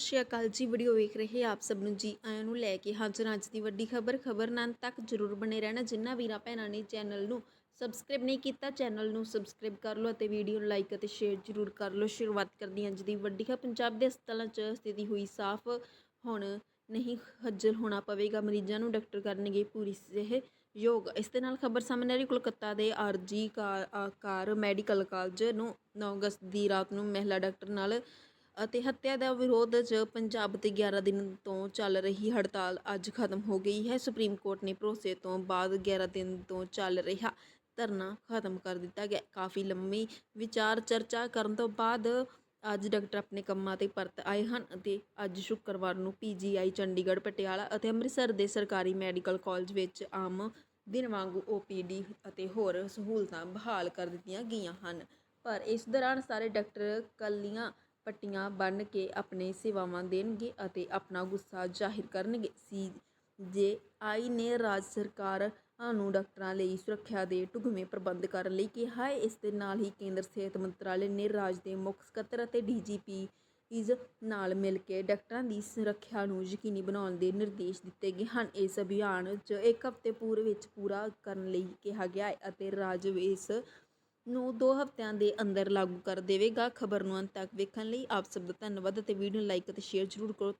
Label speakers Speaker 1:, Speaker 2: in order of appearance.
Speaker 1: ਸ਼੍ਰੀ ਅਕਾਲ ਜੀ, ਵੀਡੀਓ ਵੇਖ ਰਹੇ ਆਪ ਸਭ ਨੂੰ ਜੀ, ਆਇਆਂ ਨੂੰ ਲੈ ਕੇ ਹਾਜ਼ਰ ਅੱਜ ਦੀ ਵੱਡੀ ਖਬਰ। ਖਬਰ ਨਾਲ ਤੱਕ ਜਰੂਰ ਬਣੇ ਰਹਿਣਾ, ਜਿਨ੍ਹਾਂ ਵੀਰਾਂ ਭੈਣਾਂ ਨੇ ਚੈਨਲ ਨੂੰ ਸਬਸਕ੍ਰਾਈਬ ਨਹੀਂ ਕੀਤਾ, ਚੈਨਲ ਨੂੰ ਸਬਸਕ੍ਰਾਈਬ ਕਰ ਲਓ ਅਤੇ ਵੀਡੀਓ ਨੂੰ ਲਾਈਕ ਅਤੇ ਸ਼ੇਅਰ ਜਰੂਰ ਕਰ ਲਓ। ਸ਼ੁਰੂਆਤ ਕਰਦੀ ਹਾਂ ਅੱਜ ਦੀ ਵੱਡੀ ਖਬਰ। ਪੰਜਾਬ ਦੇ ਹਸਪਤਾਲਾਂ 'ਚ ਸਥਿਤੀ ਹੋਈ ਸਾਫ਼, ਹੁਣ ਨਹੀਂ ਖੱਜਲ ਹੋਣਾ ਪਵੇਗਾ, ਮਰੀਜ਼ਾਂ ਨੂੰ ਡਾਕਟਰ ਕਰਨਗੇ ਪੂਰੀ ਸਿਹਤ ਯੋਗ। ਇਸ ਦੇ ਨਾਲ ਖਬਰ ਸਾਹਮਣੇ ਆ ਰਹੀ, ਕੋਲਕਾਤਾ ਦੇ ਆਰਜੀ ਕਾਰ ਆ- ਕਾਰ ਮੈਡੀਕਲ ਕਾਲਜ ਨੂੰ 9 ਅਗਸਤ ਦੀ ਰਾਤ ਨੂੰ ਮਹਿਲਾ ਡਾਕਟਰ ਨਾਲ ਅਤੇ ਹੱਤਿਆ ਦਾ ਵਿਰੋਧ 'ਚ ਪੰਜਾਬ ਤੇ 11 ਦਿਨ ਤੋਂ ਚੱਲ ਰਹੀ ਹੜਤਾਲ ਅੱਜ ਖਤਮ ਹੋ ਗਈ ਹੈ। ਸੁਪਰੀਮ ਕੋਰਟ ਨੇ ਭਰੋਸੇ ਤੋਂ ਬਾਅਦ 11 ਦਿਨ ਤੋਂ ਚੱਲ ਰਿਹਾ ਧਰਨਾ ਖਤਮ ਕਰ ਦਿੱਤਾ ਗਿਆ। ਕਾਫੀ ਲੰਮੀ ਵਿਚਾਰ ਚਰਚਾ ਕਰਨ ਤੋਂ ਬਾਅਦ ਅੱਜ ਡਾਕਟਰ ਆਪਣੇ ਕੰਮਾਂ ਤੇ ਪਰਤ ਆਏ ਹਨ ਅਤੇ ਅੱਜ ਸ਼ੁੱਕਰਵਾਰ ਨੂੰ ਪੀਜੀਆਈ ਚੰਡੀਗੜ੍ਹ, ਪਟਿਆਲਾ ਅਤੇ ਅੰਮ੍ਰਿਤਸਰ ਦੇ ਸਰਕਾਰੀ ਮੈਡੀਕਲ ਕਾਲਜ ਵਿੱਚ ਆਮ ਦਿਨ ਵਾਂਗੂ ਓਪੀਡੀ ਅਤੇ ਹੋਰ ਸਹੂਲਤਾਂ ਬਹਾਲ ਕਰ ਦਿੱਤੀਆਂ ਗਈਆਂ ਹਨ। ਪਰ ਇਸ ਦੌਰਾਨ ਸਾਰੇ ਡਾਕਟਰ ਕੱਲੀਆਂ ਪੱਟੀਆਂ ਬੰਨ੍ਹ ਕੇ ਆਪਣੇ ਸੇਵਾਵਾਂ ਦੇਣਗੇ ਅਤੇ ਆਪਣਾ ਗੁੱਸਾ ਜ਼ਾਹਿਰ ਕਰਨਗੇ। ਸੀ ਜੇ ਆਈ ਨੇ ਰਾਜ ਸਰਕਾਰ ਨੂੰ ਡਾਕਟਰਾਂ ਲਈ ਸੁਰੱਖਿਆ ਦੇ ਢੁਕਵੇਂ ਪ੍ਰਬੰਧ ਕਰਨ ਲਈ ਕਿਹਾ ਹੈ, ਇਸ ਦੇ ਨਾਲ ਹੀ ਕੇਂਦਰ ਸਿਹਤ ਮੰਤਰਾਲੇ ਨੇ ਰਾਜ ਦੇ ਮੁੱਖ ਸਕੱਤਰ ਅਤੇ ਡੀਜੀਪੀ ਇਸ ਨਾਲ ਮਿਲ ਕੇ ਡਾਕਟਰਾਂ ਦੀ ਸੁਰੱਖਿਆ ਨੂੰ ਯਕੀਨੀ ਬਣਾਉਣ ਦੇ ਨਿਰਦੇਸ਼ ਦਿੱਤੇ ਗਏ ਹਨ। ਇਸ ਅਭਿਆਨ 'ਚ ਇੱਕ ਹਫ਼ਤੇ ਪੂਰਵ ਵਿੱਚ ਪੂਰਾ ਕਰਨ ਲਈ ਕਿਹਾ ਗਿਆ ਹੈ ਅਤੇ ਰਾਜ ਇਸ ਨੂੰ ਦੋ ਹਫ਼ਤਿਆਂ ਦੇ ਅੰਦਰ ਲਾਗੂ ਕਰ ਦੇਵੇਗਾ। ਖਬਰ ਨੂੰ ਅੰਤ ਤੱਕ ਵੇਖਣ ਲਈ ਆਪ ਸਭ ਦਾ ਧੰਨਵਾਦ ਅਤੇ ਵੀਡੀਓ ਨੂੰ ਲਾਈਕ ਅਤੇ ਸ਼ੇਅਰ ਜ਼ਰੂਰ ਕਰੋ। ਧੰਨ-